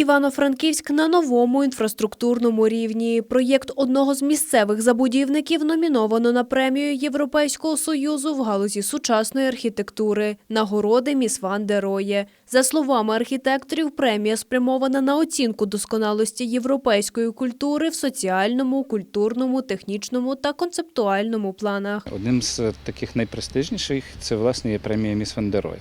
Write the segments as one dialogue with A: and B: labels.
A: Івано-Франківськ на новому інфраструктурному рівні. Проєкт одного з місцевих забудівників номіновано на премію Європейського союзу в галузі сучасної архітектури. Нагороди Міс Ван де Роє. За словами архітекторів, премія спрямована на оцінку досконалості європейської культури в соціальному, культурному, технічному та концептуальному планах.
B: Одним з е, таких найпрестижніших це власне є премія Міс Ван Вандерой.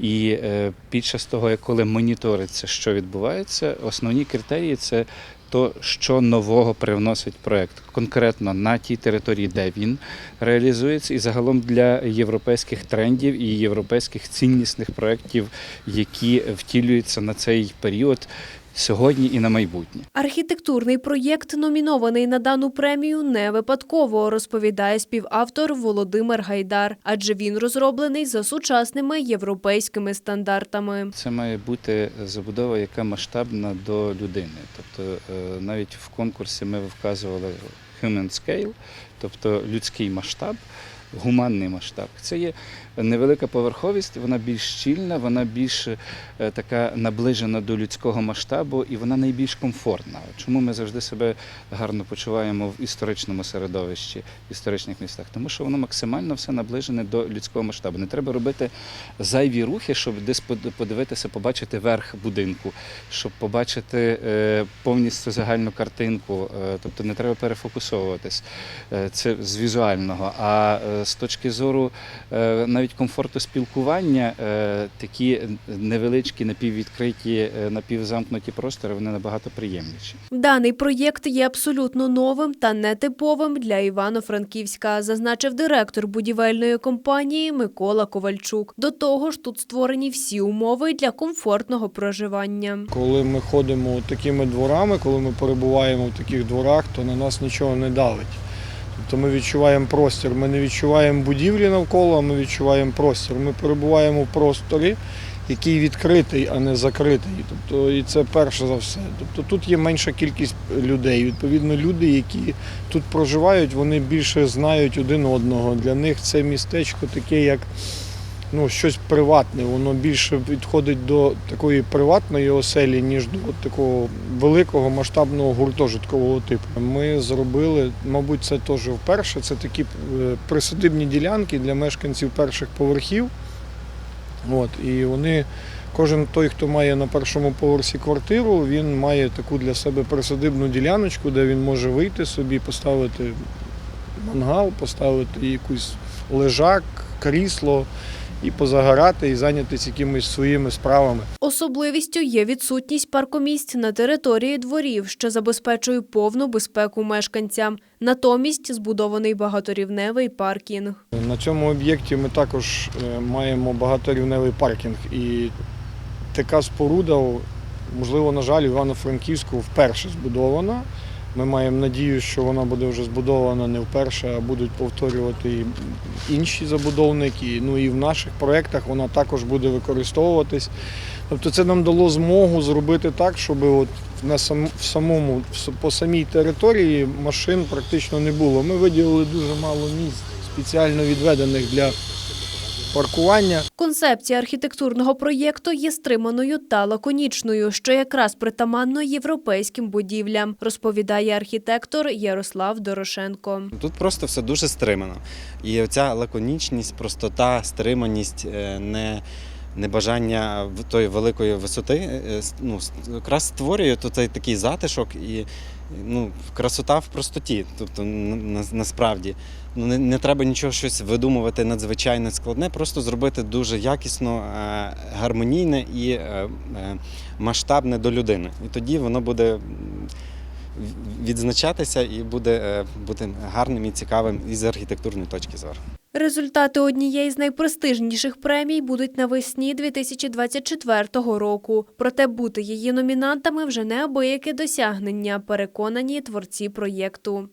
B: І е, під час того, коли моніториться, що відбувається, основні критерії це то, що нового привносить проект. Конкретно на тій території, де він реалізується, і загалом для європейських трендів і європейських ціннісних проєктів, які втілюються на цей період сьогодні і на майбутнє.
A: Архітектурний проєкт, номінований на дану премію, не випадково, розповідає співавтор Володимир Гайдар, адже він розроблений за сучасними європейськими стандартами.
B: Це має бути забудова, яка масштабна до людини. Тобто е, навіть в конкурсі ми вказували human scale, тобто людський масштаб, гуманний масштаб. Це є невелика поверховість, вона більш щільна, вона більш е, така наближена до людського масштабу і вона найбільш комфортна. Чому ми завжди себе гарно почуваємо в історичному середовищі, в історичних містах? Тому що воно максимально все наближене до людського масштабу. Не треба робити зайві рухи, щоб десь под- подивитися, побачити верх будинку, щоб побачити е, повністю загальну картинку. Е, Тобто не треба перефокусовуватись. Це з візуального. А з точки зору е, навіть комфорту спілкування, е, такі невеличкі, напіввідкриті, е, напівзамкнуті простори, вони набагато приємніші.
A: Даний проєкт є абсолютно новим та нетиповим для Івано-Франківська, зазначив директор будівельної компанії Микола Ковальчук. До того ж, тут створені всі умови для комфортного проживання.
C: Коли ми ходимо такими дворами, коли ми перебуваємо в таких дворах, то на нас нічого не давить. Тобто ми відчуваємо простір. Ми не відчуваємо будівлі навколо, а ми відчуваємо простір. Ми перебуваємо в просторі, який відкритий, а не закритий. Тобто, і це перше за все. Тобто тут є менша кількість людей. Відповідно, люди, які тут проживають, вони більше знають один одного. Для них це містечко таке, як ну, щось приватне, воно більше підходить до такої приватної оселі, ніж до такого великого масштабного гуртожиткового типу. Ми зробили, мабуть, це теж вперше. Це такі е, присадибні ділянки для мешканців перших поверхів. От, і вони, кожен той, хто має на першому поверсі квартиру, він має таку для себе присадибну діляночку, де він може вийти собі, поставити мангал, поставити якийсь лежак, крісло і позагорати, і зайнятися якимись своїми справами.
A: Особливістю є відсутність паркомісць на території дворів, що забезпечує повну безпеку мешканцям. Натомість збудований багаторівневий паркінг.
C: На цьому об'єкті ми також е, маємо багаторівневий паркінг. І така споруда, можливо, на жаль, Івано-Франківську вперше збудована. Ми маємо надію, що вона буде вже збудована не вперше, а будуть повторювати і інші забудовники. Ну і в наших проєктах вона також буде використовуватись. Тобто це нам дало змогу зробити так, щоб от на самому, по самій території машин практично не було. Ми виділили дуже мало місць, спеціально відведених для паркування.
A: Концепція архітектурного проєкту є стриманою та лаконічною, що якраз притаманно європейським будівлям, розповідає архітектор Ярослав Дорошенко.
D: Тут просто все дуже стримано. І оця лаконічність, простота, стриманість, е, не, небажання тої великої висоти е, е, ну, якраз створює цей такий затишок і ну, красота в простоті. Тобто, насправді, ну, не, не треба нічого щось видумувати надзвичайно складне, просто зробити дуже якісно, е, гармонійне і масштабне до людини. І тоді воно буде. відзначатися і буде е, бути гарним і цікавим із архітектурної точки зору.
A: Результати однієї з найпрестижніших премій будуть навесні 2024 року. Проте бути її номінантами вже неабияке досягнення, переконані творці проєкту.